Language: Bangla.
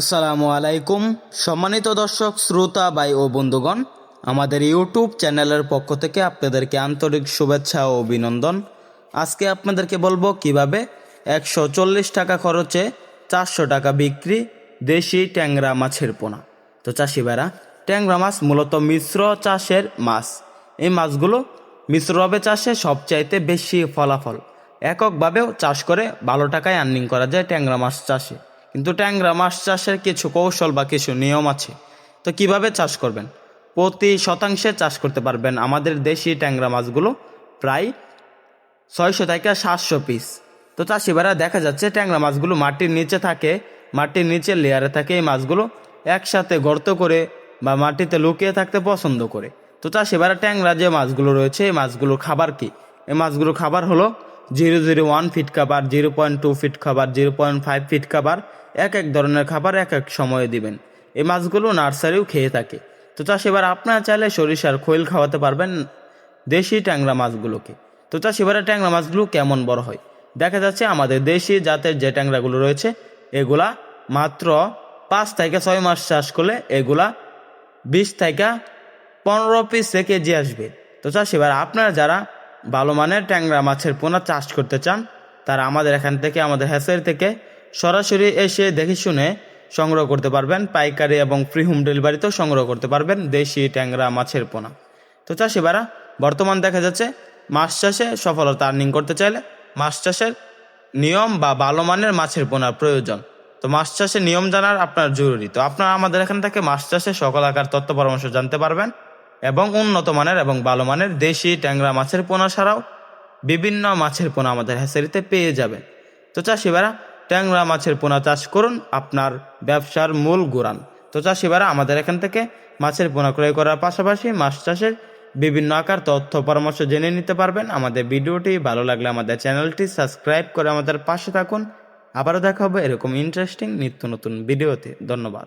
আসসালামু আলাইকুম, সম্মানিত দর্শক, শ্রোতা, ভাই ও বন্ধুগণ। আমাদের ইউটিউব চ্যানেলের পক্ষ থেকে আপনাদেরকে আন্তরিক শুভেচ্ছা ও অভিনন্দন। আজকে আপনাদেরকে বলব কীভাবে একশো চল্লিশ টাকা খরচে চারশো টাকা বিক্রি দেশি ট্যাংরা মাছের পোনা। তো চাষি ভাইরা, ট্যাংরা মাছ মূলত মিশ্র চাষের মাছ। এই মাছগুলো মিশ্রভাবে চাষে সবচাইতে বেশি ফলাফল। এককভাবেও চাষ করে ভালো টাকায় আর্নিং করা যায় ট্যাংরা মাছ চাষে। কিন্তু ট্যাংরা, মাছ চাষের কিছু কৌশল বা কিছু নিয়ম আছে। তো কীভাবে চাষ করবেন? প্রতি শতাংশে চাষ করতে পারবেন আমাদের দেশি ট্যাংরা মাছগুলো প্রায় ছয়শো থেকে সাতশো পিস তো চাষিবারা দেখা যাচ্ছে ট্যাংরা মাছগুলো মাটির নিচে থাকে, মাটির নিচে লেয়ারে থাকে, এই মাছগুলো একসাথে গর্ত করে বা মাটিতে লুকিয়ে থাকতে পছন্দ করে। তো চাষিবারা ট্যাংরা যে মাছগুলো রয়েছে, এই মাছগুলোর খাবার কি? এই মাছগুলোর খাবার হলো জিরো জিরো ওয়ান ফিট খাবার, জিরো পয়েন্ট টু ফিট খাবার, জিরো পয়েন্ট ফাইভ ফিট খাবার এক এক ধরনের খাবার এক এক সময়ে দিবেন। এই মাছগুলো নার্সারিও খেয়ে থাকে। তো চাষ, এবার আপনারা চাইলে সরিষার খৈল খাওয়াতে পারবেন দেশি ট্যাংরা মাছগুলোকে। তো চাষ, এবারে ট্যাংরা মাছগুলো কেমন বড় হয়? দেখা যাচ্ছে আমাদের দেশি জাতের যে ট্যাংরাগুলো রয়েছে, এগুলা মাত্র পাঁচ থেকে ছয় মাস চাষ করলে এগুলা বিশ থেকে পনেরো পিস কেজি আসবে। তো চাষ, এবার আপনারা যারা ভালো মানের ট্যাংরা মাছের পোনা চাষ করতে চান, তারা আমাদের এখান থেকে, আমাদের হ্যাসের থেকে সরাসরি এসে দেখে শুনে সংগ্রহ করতে পারবেন। পাইকারি এবং ফ্রি হোম ডেলিভারিতেও সংগ্রহ করতে পারবেন। দেশি ট্যাংরা, মাছের পোনা। তো চাষি চাষিবারা বর্তমান দেখা যাচ্ছে মাছ চাষে সফলতা আর্নিং করতে চাইলে মাছ চাষের নিয়ম বা ভালো মানের মাছের পোনার প্রয়োজন। তো মাছ চাষের নিয়ম জানার আপনার জরুরি। তো আপনারা আমাদের এখান থেকে মাছ চাষে সকল আকার তথ্য পরামর্শ জানতে পারবেন এবং উন্নত মানের এবং ভালো মানের দেশি ট্যাংরা মাছের পোনা ছাড়াও বিভিন্ন মাছের পোনা আমাদের হ্যাচারিতে পেয়ে যাবেন। তো চাষিবারা ট্যাংরা মাছের পোনা চাষ করুন, আপনার ব্যবসার মূল গোড়ান। তো চাষিবারা আমাদের এখান থেকে মাছের পোনা ক্রয় করার পাশাপাশি মাছ চাষের বিভিন্ন আকার তথ্য পরামর্শ জেনে নিতে পারবেন। আমাদের ভিডিওটি ভালো লাগলে আমাদের চ্যানেলটি সাবস্ক্রাইব করে আমাদের পাশে থাকুন। আবারও দেখা হবে এরকম ইন্টারেস্টিং নিত্য নতুন ভিডিওতে। ধন্যবাদ।